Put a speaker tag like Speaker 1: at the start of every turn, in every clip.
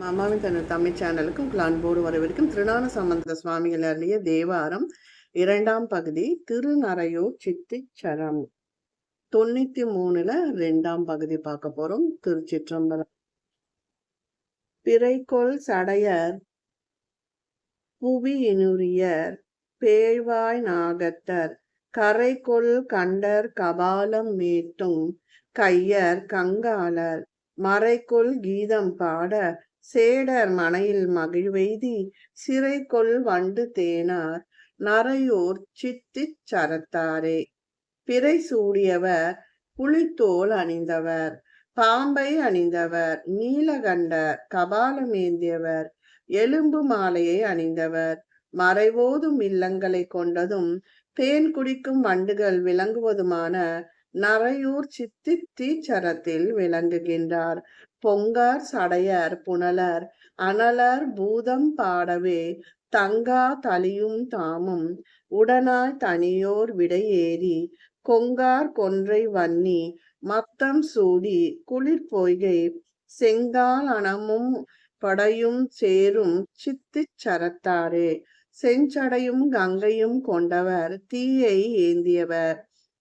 Speaker 1: அம்மாவின் தனது தமிழ் சேனலுக்கு உங்கள் அன்போடு வரவிருக்கும் திருநான சம்பந்த சுவாமிகள் அருளிய தேவாரம் இரண்டாம் பகுதி திருநறையூர் சித்திச்சரம். தொண்ணூத்தி மூணுல ரெண்டாம் பகுதி பார்க்க போறோம். திருச்சிற்றம்பலம். பிறைக்கொள் சடையர் புவியினுரியர் பேழ்வாய் நாகத்தர் கரைக்கொள் கண்டர் கபாலம் மேட்டும் கையர் கங்காளர் மறைக்குள் கீதம் பாட சேடர் மனையில் மகிழ்வெய்தி சிறைக்கொள் வண்டு தேனார் நரையோர் சித்திச் சரத்தாரே. பிறை சூடியவர் புலித்தோல் அணிந்தவர் பாம்பை அணிந்தவர் நீலகண்டர் கபாலமேந்தியவர் எலும்பு மாலையை அணிந்தவர் மறைவோதும் இல்லங்களை கொண்டதும் தேன் குடிக்கும் வண்டுகள் விளங்குவதுமான நரையூர் சித்தி தீச்சரத்தில் விளங்குகின்றார். பொங்கார் சடையர் புனலர் அனலர் பூதம் பாடவே தங்கா தலியும் தாமும் உடனாய் தனியோர் விடையேறி கொங்கார் கொன்றை வன்னி மத்தம் சூடி குளிர் பொய்கை செங்கால் அணமும் படையும் சேரும் சித்திச் சரத்தாரே. செஞ்சடையும் கங்கையும் கொண்டவர் தீயை ஏந்தியவர்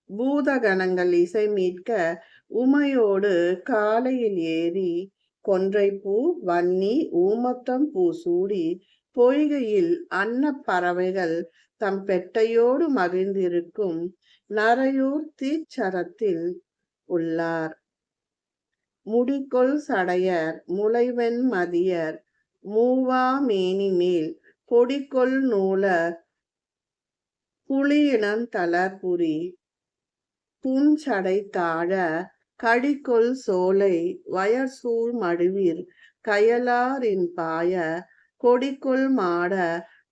Speaker 1: பூதகணங்கள் இசை மீட்க உமையோடு காலையில் ஏறி கொன்றைப்பூ வன்னி ஊமத்தம் பூ சூடி பொய்கையில் அன்ன பறவைகள் தம் பெட்டையோடு மகிழ்ந்திருக்கும் நரையூர் தீச்சரத்தில் உள்ளார். முடிக்கொள் சடையர் முளைவெண் மதியர் மூவா மேனி மேல் பொடிக்கொள் நூலர் புலியினம் தளர்புரி புஞ்சடை தாழ கடிக்கொள் சோலை வயர்சூழ் மடுவீர் கயலாரின் பாய கொடிக்கொள் மாட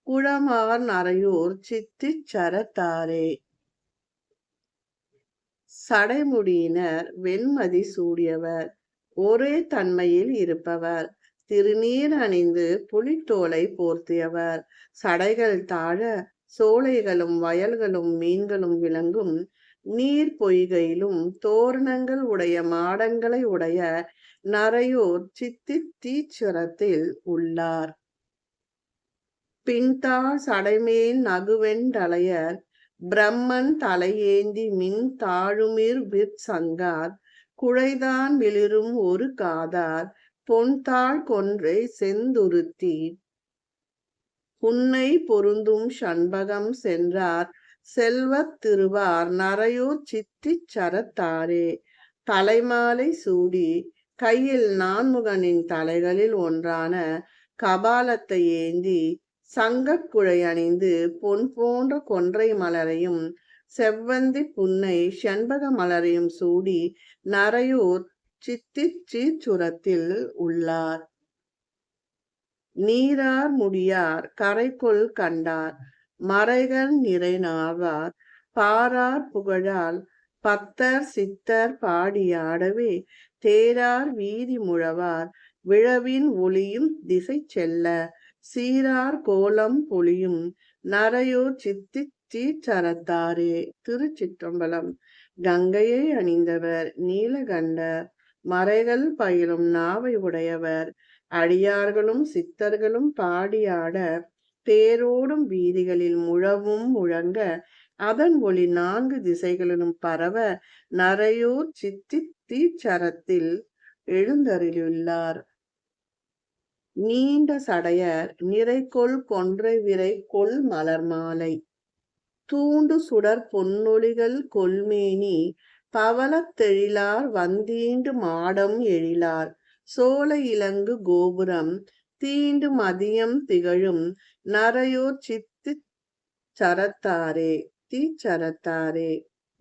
Speaker 1: குழமார் நரையூர் சித்தி சரத்தாரே. சடைமுடியினர் வெண்மதி சூடியவர் ஒரே தன்மையில் இருப்பவர். திருநீர் அணிந்து புலித்தோலை போர்த்தியவர். சடைகள் தாழ சோலைகளும் வயல்களும் மீன்களும் விளங்கும் நீர் பொய்கையிலும் தோரணங்கள் உடைய மாடங்களை உடைய நரையோர் சித்தி தீச்சுரத்தில் உள்ளார். பின்தாள் சடைமேல் நகுவெண்டலையர் பிரம்மன் தலையேந்தி மின் தாழுமிர் விற்சங்கார் குழைதான் விளிரும் ஒரு காதார் பொன்தாள் கொன்றை செந்துருத்தி. புன்னை பொருந்தும் சண்பகம் சென்றார் செல்வத் திருவார் நரையூர் சித்திச் சரத்தாரே. தலைமாலை சூடி கையில் நான்முகனின் தலைகளில் ஒன்றான கபாலத்தை ஏந்தி சங்கக்குழை அணிந்து பொன் போன்ற கொன்றை மலரையும் செவ்வந்தி புன்னை செண்பக மலரையும் சூடி நரையூர் சித்திச் சீச்சுரத்தில் உள்ளார். நீரார் முடியார் கரைக்குள் கண்டார். மறைகள் நிறைநாவார். பாரார் புகழால் பத்தர் சித்தர் பாடியாடவே தேரார் வீதி முழவார். விழவின் ஒளியும் திசை செல்ல சீரார் கோலம் பொழியும். நரையூர் சித்தி தீச்சரத்தாரே திருச்சிற்றம்பலம். கங்கையை அணிந்தவர் நீலகண்டர். மறைகள் பயிலும் நாவை உடையவர். அடியார்களும் சித்தர்களும் பாடியாட தேரோடும் வீதிகளில் முழவும் முழங்க அதன் ஒளி நான்கு திசைகளிலும் பரவ நரையூர் சித்தி தீச்சரத்தில் எழுந்தருளியுள்ளார். நீண்ட சடையர் நிறைக்கொள் கொன்றை விரை கொள் மலர் மாலை. தூண்டு சுடர் பொன்னொழிகள் கொல்மேனி பவளத் தெழிலார் வந்தீண்டு மாடம் எழிலார். சோலை இலங்கு கோபுரம் தீண்டு மதியம் திகழும் நரையோர் சித்து சரத்தாரே தீச்சரத்தாரே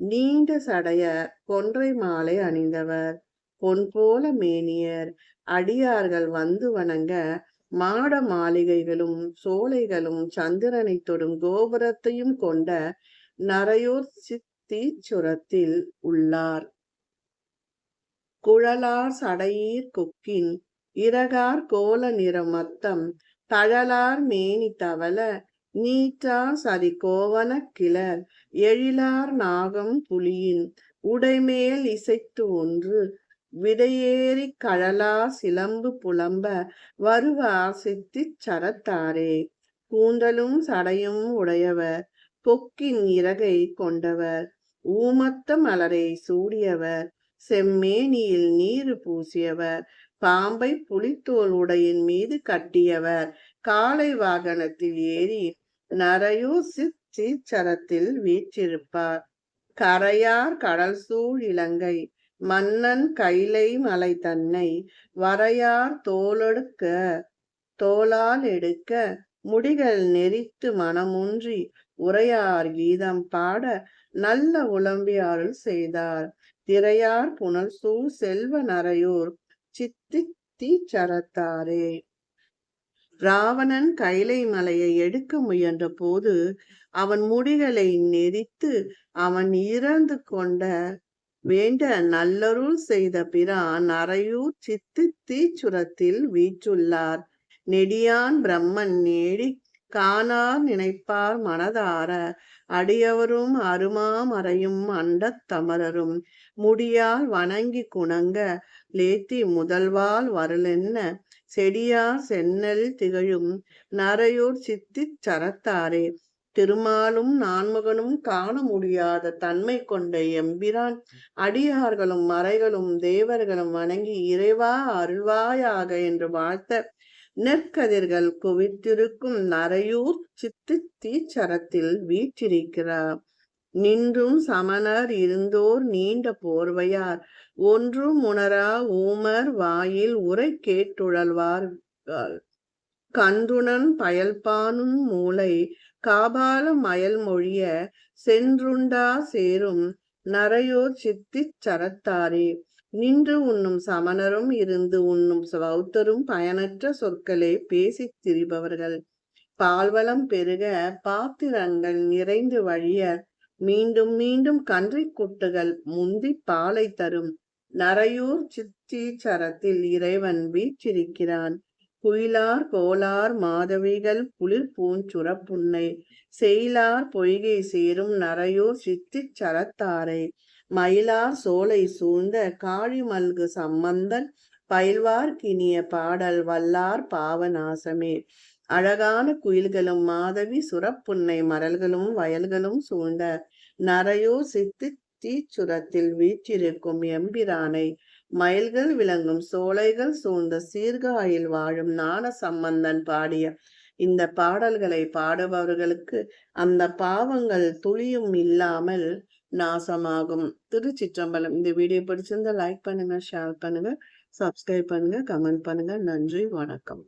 Speaker 1: நீண்ட சடையர் கொன்றை மாலை அணிந்தவர் பொன் போல மேனியர். அடியார்கள் வந்து வணங்க மாட மாளிகைகளும் சோலைகளும் சந்திரனை தொடும் கோபுரத்தையும் கொண்ட நரையூர் சித்தீச்சுரத்தில் உள்ளார். குழலார் சடையீர் கொக்கின் இறகார் கோல நிறமத்தம் தழலார் மேனி தவள நீற்றா சரி கோவன கிளர் எழிலார் நாகம் புலியின் உடைமேல் இசைத்து ஒன்று விடையேறி கழலா சிலம்பு புலம்ப வருவார் சித்திச் சரத்தாரே. கூந்தலும் சடையும் உடையவர் பொக்கின் இறகை கொண்டவர் ஊமத்த மலரை சூடியவர் செம்மேனியில் நீர் பூசியவர் பாம்பை புலித்தோல் உடையின் மீது கட்டியவர். காலை வாகனத்தில் ஏறி நரையூ சீச்சரத்தில் வீற்றிருப்பார். கரையார் கடல் சூழ் இலங்கை மன்னன் கைலை மலை தன்னை வரையார் தோலெடுக்க தோளால் எடுக்க முடிகள் நெறித்து மனமுன்றி உரையார் கீதம் பாட நல்ல உளம்பியாருள் செய்தார். திரையார் புனல் சூழ் செல்வ நரையூர் சித்தி தீச்சரத்தாரே ராவணன் கைலை மலையை எடுக்க முயன்ற போது அவன் முடிகளை நெறித்து அவன் இறந்து கொண்ட வேண்ட நல்லருள் செய்த பிரான் அறையூர் சித்து தீச்சுரத்தில் வீற்றுள்ளார். நெடியான் பிரம்மன் நேடி காணார் நினைப்பார் மனதார அடியவரும் அருமாமறையும் அறையும் அண்டத்தமரரும் முடியால் வணங்கி குணங்க லேத்தி முதல்வால் வரலென்ன? செடியார் சென்னல் திகழும் நரையூர் சித்திச் சரத்தாரே. திருமாலும் நான்முகனும் காண முடியாத தன்மை கொண்ட எம்பிரான் அடியார்களும் மறைகளும் தேவர்களும் வணங்கி இறைவா அருள்வாயாக என்று வாழ்த்த நெற்கதிர்கள் குவித்திருக்கும் நரையூர் சித்து தீச்சரத்தில் வீற்றிருக்கிறார். நின்றும் சமணர் இருந்தோர் நீண்ட போர்வையார். ஒன்றும் உணரா ஊமர் வாயில் உரை கேட்டுழல்வார் கந்துணன் பயல்பானும் மூளை. காபால மயல் மொழிய சென்றுண்டா சேரும் நரையோர் சித்திச் சரத்தாரே. நின்று உண்ணும் சமணரும் இருந்து உண்ணும் பௌத்தரும் பயனற்ற சொற்களே பேசித் திரிபவர்கள். பால்வளம் பெருக பாத்திரங்கள் நிறைந்து வழிய மீண்டும் மீண்டும் கன்றை குட்டுகள் முந்தி பாலை தரும். நரையூர் சித்தீச்சரத்தில் இறைவன் வீச்சிருக்கிறான் குயிலார் கோலார் மாதவிகள் குளிர் பூஞ்சுரப்புன்னை செயலார் பொய்கை சேரும் நரையூர் சித்திச் சரத்தாரை மயிலார் சோலை சூழ்ந்த காழிமல்கு சம்பந்தன் பயில்வார் கினிய பாடல் வல்லார் பாவநாசமே. அழகான குயில்களும் மாதவி சுரப்புன்னை மரல்களும் வயல்களும் சூழ்ந்த நரையோ சித்து தீச்சுரத்தில் வீற்றிருக்கும் எம்பிரானை. மயில்கள் விளங்கும் சோலைகள் சூழ்ந்த சீர்காழில் வாழும் ஞான சம்பந்தன் பாடிய இந்த பாடல்களை பாடுபவர்களுக்கு அந்த பாவங்கள் துளியும் இல்லாமல் நாசமாகும். திருச்சிற்றம்பலம். இந்த வீடியோ பிடிச்சிருந்தா லைக் பண்ணுங்க ஷேர் பண்ணுங்க. சப்ஸ்கிரைப் பண்ணுங்க கமெண்ட் பண்ணுங்க. நன்றி வணக்கம்.